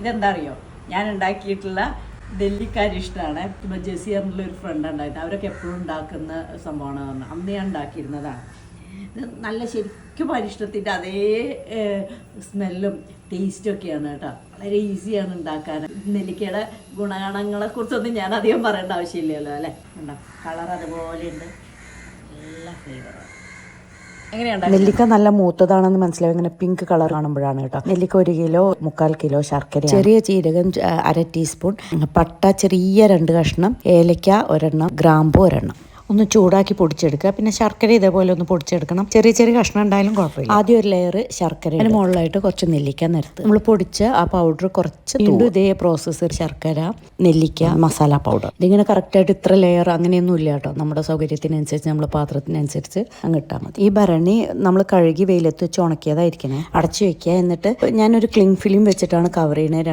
ഇതെന്താ അറിയോ? ഞാൻ ഉണ്ടാക്കിയിട്ടുള്ള നെല്ലിക്കരിഷ്ടമാണ് ഇപ്പം ജെസിയറിനുള്ള ഒരു ഫ്രണ്ട് ഉണ്ടായിരുന്നു അവരൊക്കെ എപ്പോഴും ഉണ്ടാക്കുന്ന സംഭവമാണ് പറഞ്ഞു. അന്ന് ഞാൻ ഉണ്ടാക്കിയിരുന്നതാണ്. ഇത് നല്ല ശരിക്കും പരിഷ്ടത്തിന്റെ അതേ സ്മെല്ലും ടേസ്റ്റും ഒക്കെയാണ് കേട്ടോ. വളരെ ഈസിയാണ് ഉണ്ടാക്കാൻ. നെല്ലിക്കയുടെ ഗുണഗണങ്ങളെ കുറിച്ചൊന്നും ഞാൻ അധികം പറയേണ്ട ആവശ്യമില്ലല്ലോ അല്ലേ? ഉണ്ടോ കളർ അതുപോലെ ഉണ്ട്. നല്ല ഫ്ലേവറാണ് നെല്ലിക്ക നല്ല മൂത്തതാണെന്ന് മനസ്സിലാവും ഇങ്ങനെ പിങ്ക് കളർ കാണുമ്പോഴാണ് കേട്ടോ. നെല്ലിക്ക ഒരു കിലോ മുക്കാൽ കിലോ ശർക്കര ചെറിയ ജീരകം അര ടീസ്പൂൺ പട്ട ചെറിയ രണ്ട് കഷ്ണം ഏലക്ക ഒരെണ്ണം ഗ്രാമ്പു ഒരെണ്ണം. ഒന്ന് ചൂടാക്കി പൊടിച്ചെടുക്കുക. പിന്നെ ശർക്കര ഇതേപോലെ ഒന്ന് പൊടിച്ചെടുക്കണം. ചെറിയ ചെറിയ കഷ്ണം ഉണ്ടായാലും കുഴപ്പമില്ല. ആദ്യം ഒരു ലെയർ ശർക്കര അതിന് മുകളിലായിട്ട് കുറച്ച് നെല്ലിക്ക നിരത്ത് നമ്മൾ പൊടിച്ച് ആ പൗഡർ കുറച്ച് വീണ്ടും ഇതേ പ്രോസസ്സ് ശർക്കര നെല്ലിക്ക മസാല പൗഡർ ഇതിങ്ങനെ കറക്റ്റായിട്ട് ഇത്ര ലെയർ അങ്ങനെയൊന്നും ഇല്ല കേട്ടോ. നമ്മുടെ സൗകര്യത്തിനനുസരിച്ച് നമ്മൾ പാത്രത്തിനനുസരിച്ച് അങ്ങ് ഇട്ടാൽ മതി. ഈ ഭരണി നമ്മൾ കഴുകി വെയിലത്ത് വെച്ച് ഉണക്കിയതായിരിക്കണേ അടച്ചു വെക്കുക. എന്നിട്ട് ഞാനൊരു ക്ലിങ് ഫിലിം വെച്ചിട്ടാണ് കവർ ചെയ്യുന്നത്